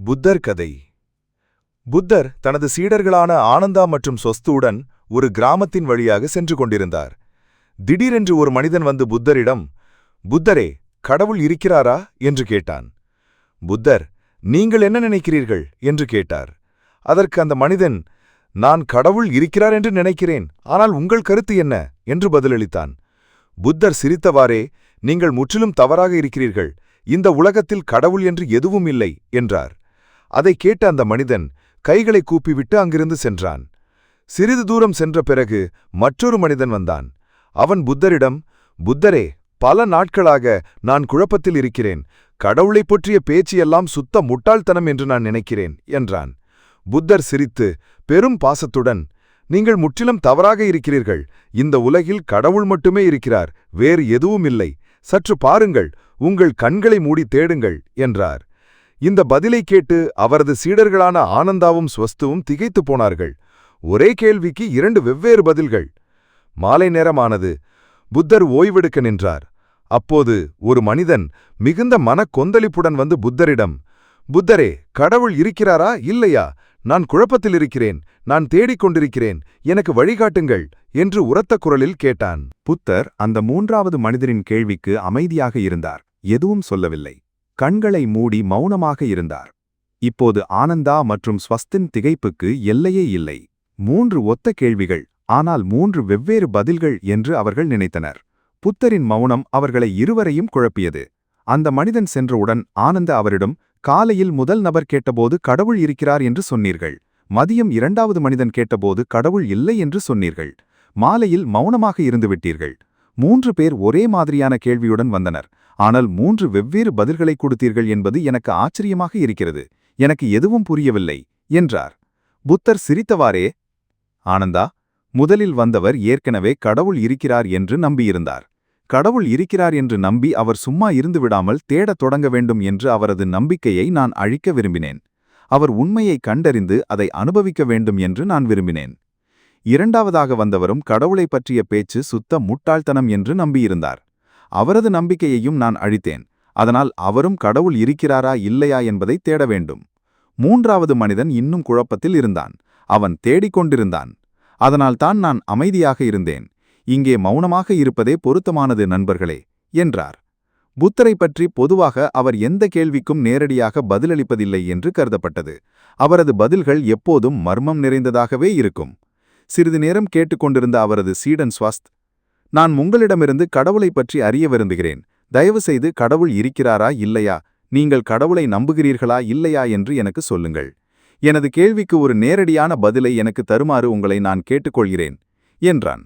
புத்தர் கதை. புத்தர் தனது சீடர்களான ஆனந்தா மற்றும் சொஸ்துவுடன் ஒரு கிராமத்தின் வழியாக சென்று கொண்டிருந்தார். திடீரென்று ஒரு மனிதன் வந்து புத்தரிடம் புத்தரே கடவுள் இருக்கிறாரா? என்று கேட்டான். புத்தர் நீங்கள் என்ன நினைக்கிறீர்கள்? என்று கேட்டார். அதற்கு அந்த மனிதன் நான் கடவுள் இருக்கிறார் என்று நினைக்கிறேன் ஆனால் உங்கள் கருத்து என்ன? என்று பதிலளித்தான். புத்தர் சிரித்தவாறே நீங்கள் முற்றிலும் தவறாக இருக்கிறீர்கள். இந்த உலகத்தில் கடவுள் என்று எதுவும் இல்லை என்றார். அதை கேட்ட அந்த மனிதன் கைகளை கூப்பிவிட்டு அங்கிருந்து சென்றான். சிறிது தூரம் சென்ற பிறகு மற்றொரு மனிதன் வந்தான். அவன் புத்தரிடம் புத்தரே பல நாட்களாக நான் குழப்பத்தில் இருக்கிறேன். கடவுளைப் பற்றிய பேச்சு எல்லாம் சுத்த முட்டாள்தனம் என்று நான் நினைக்கிறேன் என்றான். புத்தர் சிரித்து பெரும் பாசத்துடன். நீங்கள் முற்றிலும் தவறாக இருக்கிறீர்கள். இந்த உலகில் கடவுள் மட்டுமே இருக்கிறார். வேறு எதுவும் இல்லை. சற்று பாருங்கள். உங்கள் கண்களை மூடி தேடுங்கள் என்றார். இந்த பதிலை கேட்டு அவரது சீடர்களான ஆனந்தாவும் ஸ்வஸ்துவும் திகைத்துப் போனார்கள். ஒரே கேள்விக்கு இரண்டு வெவ்வேறு பதில்கள். மாலை நேரமானது. புத்தர் ஓய்வெடுக்க நின்றார். அப்போது ஒரு மனிதன் மிகுந்த மனக்கொந்தளிப்புடன் வந்து புத்தரிடம் புத்தரே கடவுள் இருக்கிறாரா? இல்லையா? நான் குழப்பத்தில் இருக்கிறேன். நான் தேடிக் கொண்டிருக்கிறேன். எனக்கு வழிகாட்டுங்கள் என்று உரத்த குரலில் கேட்டான். புத்தர் அந்த மூன்றாவது மனிதரின் கேள்விக்கு அமைதியாக இருந்தார். எதுவும் சொல்லவில்லை. கண்களை மூடி மௌனமாக இருந்தார். இப்போது ஆனந்தா மற்றும் ஸ்வஸ்தின் திகைப்புக்கு எல்லையே இல்லை. மூன்று ஒத்த கேள்விகள் ஆனால் மூன்று வெவ்வேறு பதில்கள் என்று அவர்கள் நினைத்தனர். புத்தரின் மௌனம் அவர்களை இருவரையும் குழப்பியது. அந்த மனிதன் சென்றவுடன் ஆனந்த அவரிடம் காலையில் முதல் நபர் கேட்டபோது கடவுள் இருக்கிறார் என்று சொன்னீர்கள். மதியம் இரண்டாவது மனிதன் கேட்டபோது கடவுள் இல்லை என்று சொன்னீர்கள். மாலையில் மௌனமாக இருந்துவிட்டீர்கள் மூன்று பேர் ஒரே மாதிரியான கேள்வியுடன் வந்தனர். ஆனால் மூன்று வெவ்வேறு பதில்களை கொடுத்தீர்கள் என்பது எனக்கு ஆச்சரியமாக இருக்கிறது. எனக்கு எதுவும் புரியவில்லை என்றார். புத்தர் சிரித்தவாறே ஆனந்தா முதலில் வந்தவர் ஏற்கனவே கடவுள் இருக்கிறார் என்று நம்பியிருந்தார். கடவுள் இருக்கிறார் என்று நம்பி அவர் சும்மா இருந்து விடாமல் தேடத் தொடங்க வேண்டும் என்று அவரது நம்பிக்கையை நான் அழிக்க விரும்பினேன். அவர் உண்மையை கண்டறிந்து அதை அனுபவிக்க வேண்டும் என்று நான் விரும்பினேன். இரண்டாவதாக வந்தவரும் கடவுளை பற்றிய பேச்சு சுத்த முட்டாள்தனம் என்று நம்பியிருந்தார். அவரது நம்பிக்கையையும் நான் அழித்தேன். அதனால் அவரும் கடவுள் இருக்கிறாரா இல்லையா என்பதை தேட வேண்டும். மூன்றாவது மனிதன் இன்னும் குழப்பத்தில் இருந்தான். அவன் தேடிக்கொண்டிருந்தான் அதனால்தான் நான் அமைதியாக இருந்தேன். இங்கே மௌனமாக இருப்பதே பொருத்தமானது நண்பர்களே என்றார். புத்தரை பற்றி பொதுவாக அவர் எந்த கேள்விக்கும் நேரடியாக பதிலளிப்பதில்லை என்று கருதப்பட்டது. அவரது பதில்கள் எப்போதும் மர்மம் நிறைந்ததாகவே இருக்கும். சிறிது நேரம் கேட்டுக்கொண்டிருந்த அவரது சீடன் ஸ்வஸ்த் நான் உங்களிடமிருந்து கடவுளை பற்றி அறிய விரும்புகிறேன். தயவுசெய்து கடவுள் இருக்கிறாரா இல்லையா? நீங்கள் கடவுளை நம்புகிறீர்களா இல்லையா என்று எனக்கு சொல்லுங்கள். எனது கேள்விக்கு ஒரு நேரடியான பதிலை எனக்கு தருமாறு உங்களை நான் கேட்டுக்கொள்கிறேன் என்றான்.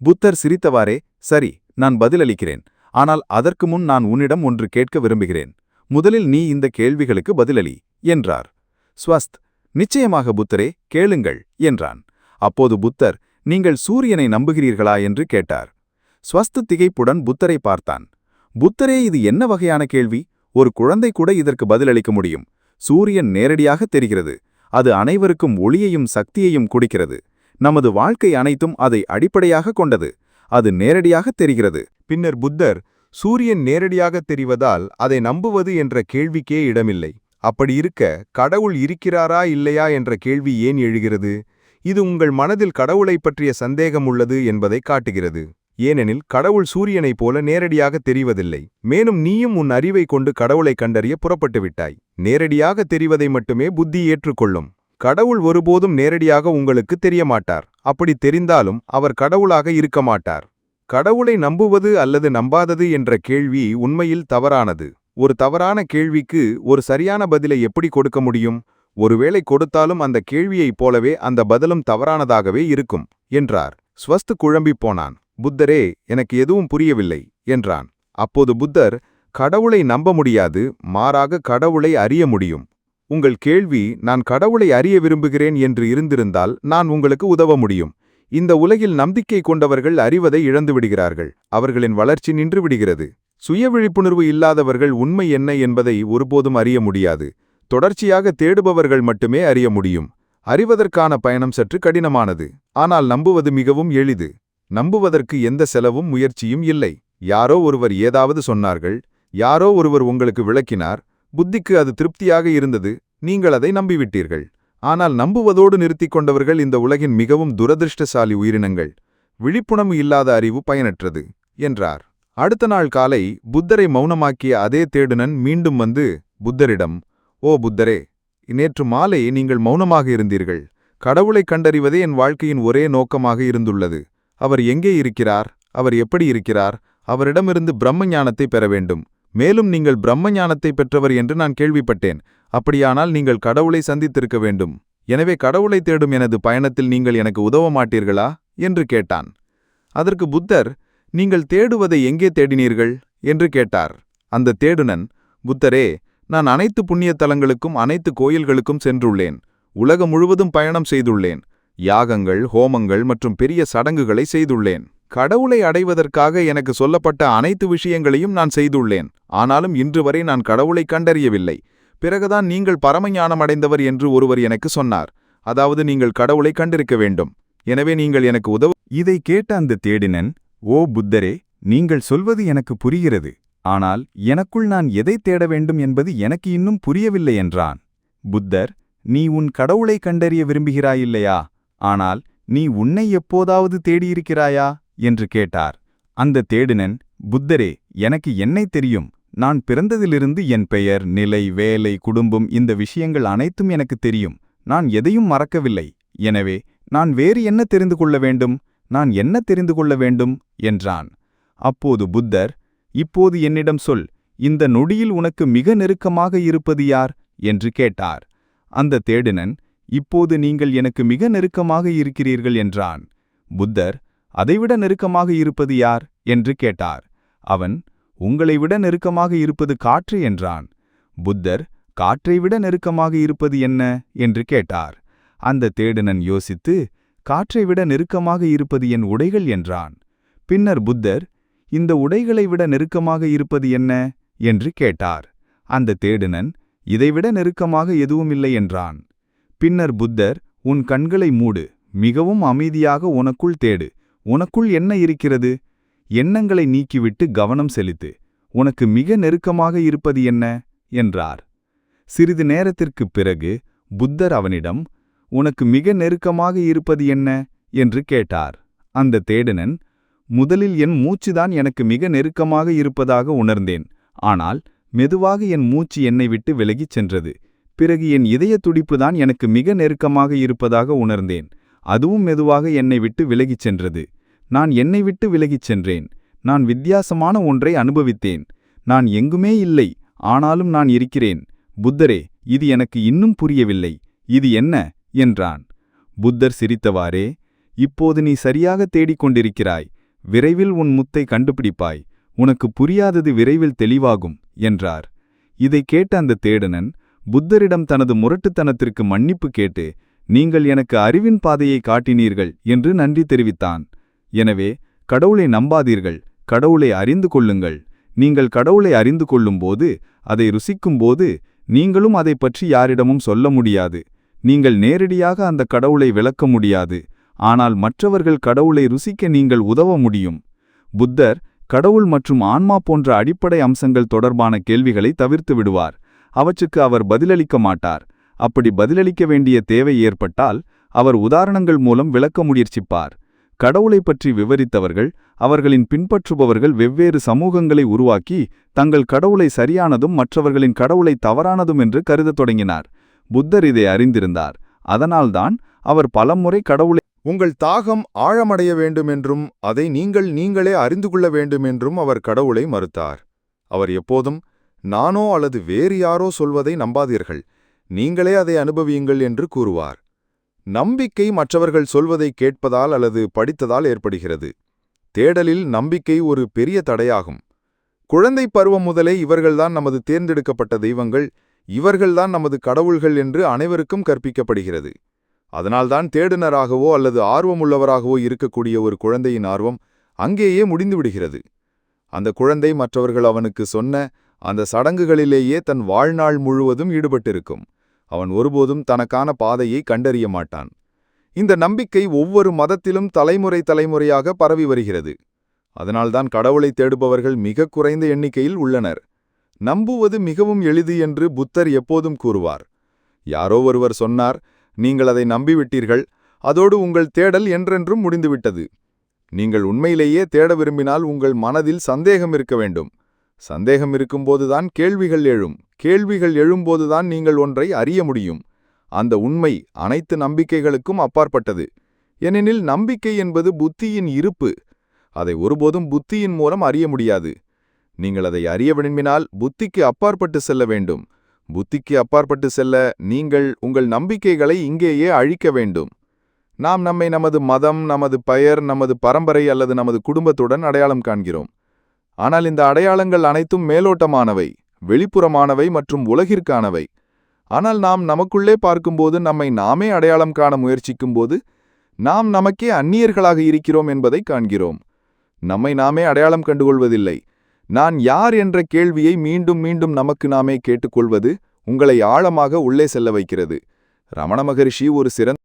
புத்தர் சிரித்தவாறே சரி நான் பதிலளிக்கிறேன். ஆனால் அதற்கு முன் நான் உன்னிடம் ஒன்று கேட்க விரும்புகிறேன். முதலில் நீ இந்த கேள்விகளுக்கு பதிலளி என்றார். ஸ்வஸ்த் நிச்சயமாக புத்தரே கேளுங்கள் என்றான். அப்போது புத்தர் நீங்கள் சூரியனை நம்புகிறீர்களா? என்று கேட்டார். ஸ்வஸ்து திகைப்புடன் புத்தரை பார்த்தான். புத்தரே இது என்ன வகையான கேள்வி? ஒரு குழந்தை கூட இதற்கு பதிலளிக்க முடியும். சூரியன் நேரடியாக தெரிகிறது. அது அனைவருக்கும் ஒளியையும் சக்தியையும் குடிக்கிறது. நமது வாழ்க்கை அனைத்தும் அதை அடிப்படையாக கொண்டது. அது நேரடியாக தெரிகிறது. பின்னர் புத்தர் சூரியன் நேரடியாக தெரிவதால் அதை நம்புவது என்ற கேள்விக்கே இடமில்லை. அப்படி இருக்க கடவுள் இருக்கிறாரா இல்லையா என்ற கேள்வி ஏன் எழுகிறது? இது உங்கள் மனதில் கடவுளைப் பற்றிய சந்தேகம் உள்ளது என்பதை காட்டுகிறது. ஏனெனில் கடவுள் சூரியனைப் போல நேரடியாக தெரிவதில்லை. மேலும் நீயும் உன் அறிவை கொண்டு கடவுளை கண்டறிய புறப்பட்டுவிட்டாய். நேரடியாக தெரிவதை மட்டுமே புத்தி ஏற்றுக்கொள்ளும். கடவுள் ஒருபோதும் நேரடியாக உங்களுக்கு தெரியமாட்டார். அப்படி தெரிந்தாலும் அவர் கடவுளாக இருக்க மாட்டார் கடவுளை நம்புவது அல்லது நம்பாதது என்ற கேள்வி உண்மையில் தவறானது. ஒரு தவறான கேள்விக்கு ஒரு சரியான பதிலை எப்படி கொடுக்க முடியும்? ஒருவேளை கொடுத்தாலும் அந்த கேள்வியைப் போலவே அந்த பதிலும் தவறானதாகவே இருக்கும் என்றார். ஸ்வஸ்து குழம்பிப் போனான். புத்தரே எனக்கு எதுவும் புரியவில்லை என்றான். அப்போது புத்தர் கடவுளை நம்ப முடியாது மாறாக கடவுளை அறிய முடியும். உங்கள் கேள்வி நான் கடவுளை அறிய விரும்புகிறேன் என்று இருந்திருந்தால் நான் உங்களுக்கு உதவ முடியும். இந்த உலகில் நம்பிக்கை கொண்டவர்கள் அறிவதை இழந்துவிடுகிறார்கள் அவர்களின் வளர்ச்சி நின்றுவிடுகிறது சுய விழிப்புணர்வு இல்லாதவர்கள் உண்மை என்ன என்பதை ஒருபோதும் அறிய முடியாது. தொடர்ச்சியாக தேடுபவர்கள் மட்டுமே அறிய முடியும். அறிவதற்கான பயணம் சற்று கடினமானது ஆனால் நம்புவது மிகவும் எளிது. நம்புவதற்கு எந்த செலவும் முயற்சியும் இல்லை. யாரோ ஒருவர் ஏதாவது சொன்னார்கள் யாரோ ஒருவர் உங்களுக்கு விளக்கினார் புத்திக்கு அது திருப்தியாக இருந்தது நீங்கள் அதை நம்பிவிட்டீர்கள். ஆனால் நம்புவதோடு நிறுத்திக் கொண்டவர்கள் இந்த உலகின் மிகவும் துரதிருஷ்டசாலி உயிரினங்கள். விழிப்புணர்வு இல்லாத அறிவு பயனற்றது என்றார். அடுத்த நாள் காலை புத்தரை மௌனமாக்கிய அதே தேடுனன் மீண்டும் வந்து புத்தரிடம் ஓ புத்தரே நேற்று மாலை நீங்கள் மௌனமாக இருந்தீர்கள். கடவுளைக் கண்டறிவதே என் வாழ்க்கையின் ஒரே நோக்கமாக இருந்துள்ளது. அவர் எங்கே இருக்கிறார்? அவர் எப்படி இருக்கிறார்? அவரிடமிருந்து பிரம்ம ஞானத்தை பெற வேண்டும். மேலும் நீங்கள் பிரம்ம ஞானத்தை பெற்றவர் என்று நான் கேள்விப்பட்டேன். அப்படியானால் நீங்கள் கடவுளை சந்தித்திருக்க வேண்டும். எனவே கடவுளை தேடும் எனது பயணத்தில் நீங்கள் எனக்கு உதவ மாட்டீர்களா? என்று கேட்டான். அதற்கு புத்தர் நீங்கள் தேடுவதை எங்கே தேடினீர்கள்? என்று கேட்டார். அந்த தேடுனன் புத்தரே நான் அனைத்து புண்ணிய தலங்களுக்கும் அனைத்து கோயில்களுக்கும் சென்றுள்ளேன். உலகம் முழுவதும் பயணம் செய்துள்ளேன். யாகங்கள் ஹோமங்கள் மற்றும் பெரிய சடங்குகளை செய்துள்ளேன். கடவுளை அடைவதற்காக எனக்கு சொல்லப்பட்ட அனைத்து விஷயங்களையும் நான் செய்துள்ளேன். ஆனாலும் இன்று வரை நான் கடவுளை கண்டறியவில்லை. பிறகுதான் நீங்கள் பரமஞானம் அடைந்தவர் என்று ஒருவர் எனக்கு சொன்னார். அதாவது நீங்கள் கடவுளை கண்டிருக்க வேண்டும். எனவே நீங்கள் எனக்கு உதவ இதை கேட்ட அந்த தேடினன் ஓ புத்தரே நீங்கள் சொல்வது எனக்கு புரிகிறது. ஆனால் எனக்குள் நான் எதை தேட வேண்டும் என்பது எனக்கு இன்னும் புரியவில்லை என்றான். புத்தர் நீ உன் கடவுளை கண்டறிய விரும்புகிறாயில்லையா ஆனால் நீ உன்னை எப்போதாவது தேடியிருக்கிறாயா? என்று கேட்டார். அந்த தேடினன் புத்தரே எனக்கு என்னை தெரியும். நான் பிறந்ததிலிருந்து என் பெயர் நிலை வேலை குடும்பம் இந்த விஷயங்கள் அனைத்தும் எனக்கு தெரியும். நான் எதையும் மறக்கவில்லை. எனவே நான் வேறு என்ன தெரிந்து கொள்ள வேண்டும்? நான் என்ன தெரிந்து கொள்ள வேண்டும்? என்றான். அப்போது புத்தர் இப்போது என்னிடம் சொல். இந்த நொடியில் உனக்கு மிக நெருக்கமாக இருப்பது யார்? என்று கேட்டார். அந்த தேடினன் இப்போது நீங்கள் எனக்கு மிக நெருக்கமாக இருக்கிறீர்கள் என்றான். புத்தர் அதைவிட நெருக்கமாக இருப்பது யார்? என்று கேட்டார். அவன் உங்களை விட நெருக்கமாக இருப்பது காற்று என்றான். புத்தர் காற்றை விட நெருக்கமாக இருப்பது என்ன? என்று கேட்டார். அந்த தேடுனன் யோசித்து காற்றை விட நெருக்கமாக இருப்பது என் உடைகள் என்றான். பின்னர் புத்தர் இந்த உடைகளை விட நெருக்கமாக இருப்பது என்ன? என்று கேட்டார். அந்த தேடுனன் இதைவிட நெருக்கமாக எதுவுமில்லை என்றான். பின்னர் புத்தர் உன் கண்களை மூடு மிகவும் அமைதியாக உனக்குள் தேடு உனக்குள் என்ன இருக்கிறது? எண்ணங்களை நீக்கிவிட்டு கவனம் செலுத்து உனக்கு மிக நெருக்கமாக இருப்பது என்ன? என்றார். சிறிது நேரத்திற்குப் பிறகு புத்தர் அவனிடம் உனக்கு மிக நெருக்கமாக இருப்பது என்ன? என்று கேட்டார். அந்த தேடுனன் முதலில் என் மூச்சுதான் எனக்கு மிக நெருக்கமாக இருப்பதாக உணர்ந்தேன் ஆனால் மெதுவாக என் மூச்சு என்னை விட்டு விலகிச் சென்றது. பிறகு என் இதய துடிப்புதான் எனக்கு மிக நெருக்கமாக இருப்பதாக உணர்ந்தேன். அதுவும் மெதுவாக என்னை விட்டு விலகிச் சென்றது. நான் என்னை விட்டு விலகிச் சென்றேன். நான் வித்தியாசமான ஒன்றை அனுபவித்தேன். நான் எங்குமே இல்லை ஆனாலும் நான் இருக்கிறேன். புத்தரே இது எனக்கு இன்னும் புரியவில்லை. இது என்ன? என்றான். புத்தர் சிரித்தவாறே இப்போது நீ சரியாக தேடிக் கொண்டிருக்கிறாய். விரைவில் உன் முத்தை கண்டுபிடிப்பாய். உனக்கு புரியாதது விரைவில் தெளிவாகும் என்றார். இதைக் கேட்ட அந்த தேடனன் புத்தரிடம் தனது முரட்டுத்தனத்திற்கு மன்னிப்பு கேட்டு நீங்கள் எனக்கு அறிவின் பாதையை காட்டினீர்கள் என்று நன்றி தெரிவித்தான். எனவே கடவுளை நம்பாதீர்கள் கடவுளை அறிந்து கொள்ளுங்கள். நீங்கள் கடவுளை அறிந்து கொள்ளும்போது அதை ருசிக்கும்போது நீங்களும் அதை பற்றி யாரிடமும் சொல்ல முடியாது. நீங்கள் நேரடியாக அந்த கடவுளை விளக்க முடியாது. ஆனால் மற்றவர்கள் கடவுளை ருசிக்க நீங்கள் உதவ முடியும். புத்தர் கடவுள் மற்றும் ஆன்மா போன்ற அடிப்படை அம்சங்கள் தொடர்பான கேள்விகளை தவிர்த்து விடுவார். அவற்றுக்கு அவர் பதிலளிக்க மாட்டார். அப்படி பதிலளிக்க வேண்டிய தேவை ஏற்பட்டால் அவர் உதாரணங்கள் மூலம் விளக்க முயற்சிப்பார். கடவுளை பற்றி விவரித்தவர்கள் அவர்களின் பின்பற்றுபவர்கள் வெவ்வேறு சமூகங்களை உருவாக்கி தங்கள் கடவுளை சரியானதும் மற்றவர்களின் கடவுளை தவறானதும் என்று கருதத் தொடங்கினார். புத்தர் இதை அறிந்திருந்தார். அதனால்தான் அவர் பலமுறை கடவுளை உங்கள் தாகம் ஆழமடைய வேண்டுமென்றும் அதை நீங்கள் நீங்களே அறிந்து கொள்ள வேண்டுமென்றும் அவர் கடவுளை மறுத்தார். அவர் எப்போதும் நானோ அல்லது வேறு யாரோ சொல்வதை நம்பாதீர்கள். நீங்களே அதை அனுபவியுங்கள் என்று கூறுவார். நம்பிக்கை மற்றவர்கள் சொல்வதை கேட்பதால் அல்லது படித்ததால் ஏற்படுகிறது. தேடலில் நம்பிக்கை ஒரு பெரிய தடையாகும். குழந்தை பருவம் முதலே இவர்கள்தான் நமது தேர்ந்தெடுக்கப்பட்ட தெய்வங்கள் இவர்கள்தான் நமது கடவுள்கள் என்று அனைவருக்கும் கற்பிக்கப்படுகிறது. அதனால்தான் தேடுனராகவோ அல்லது ஆர்வமுள்ளவராகவோ இருக்கக்கூடிய ஒரு குழந்தையின் ஆர்வம் அங்கேயே முடிந்துவிடுகிறது. அந்த குழந்தை மற்றவர்கள் அவனுக்கு சொன்ன அந்த சடங்குகளிலேயே தன் வாழ்நாள் முழுவதும் ஈடுபட்டிருக்கும். அவன் ஒருபோதும் தனக்கான பாதையை கண்டறிய மாட்டான். இந்த நம்பிக்கை ஒவ்வொரு மதத்திலும் தலைமுறை தலைமுறையாக பரவி வருகிறது. அதனால்தான் கடவுளை தேடுபவர்கள் மிக குறைந்த எண்ணிக்கையில் உள்ளனர். நம்புவது மிகவும் எளிது என்று புத்தர் எப்போதும் கூறுவார். யாரோ ஒருவர் சொன்னார் நீங்கள் அதை நம்பிவிட்டீர்கள் அதோடு உங்கள் தேடல் என்றென்றும் முடிந்துவிட்டது. நீங்கள் உண்மையிலேயே தேட விரும்பினால் உங்கள் மனதில் சந்தேகம் இருக்க வேண்டும். சந்தேகம் இருக்கும்போதுதான் கேள்விகள் எழும். கேள்விகள் எழும்போதுதான் நீங்கள் ஒன்றை அறிய முடியும். அந்த உண்மை அனைத்து நம்பிக்கைகளுக்கும் அப்பாற்பட்டது. ஏனெனில் நம்பிக்கை என்பது புத்தியின் இருப்பு. அதை ஒருபோதும் புத்தியின் மூலம் அறிய முடியாது. நீங்கள் அதை அறிய விரும்பினால் புத்திக்கு அப்பாற்பட்டு செல்ல வேண்டும். புத்திக்கு அப்பாற்பட்டு செல்ல நீங்கள் உங்கள் நம்பிக்கைகளை இங்கேயே அழிக்க வேண்டும். நாம் நம்மை நமது மதம் நமது பெயர் நமது பரம்பரை அல்லது நமது குடும்பத்துடன் அடையாளம் காண்கிறோம். ஆனால் இந்த அடையாளங்கள் அனைத்தும் மேலோட்டமானவை வெளிப்புறமானவை மற்றும் உலகிற்கானவை. ஆனால் நாம் நமக்குள்ளே பார்க்கும்போது நம்மை நாமே அடையாளம் காண முயற்சிக்கும்போது நாம் நமக்கே அந்நியர்களாக இருக்கிறோம் என்பதை காண்கிறோம். நம்மை நாமே அடையாளம் கண்டுகொள்வதில்லை. நான் யார் என்ற கேள்வியை மீண்டும் மீண்டும் நமக்கு நாமே கேட்டுக்கொள்வது உங்களை ஆழமாக உள்ளே செல்ல வைக்கிறது. ரமண மகரிஷி ஒரு சிறந்த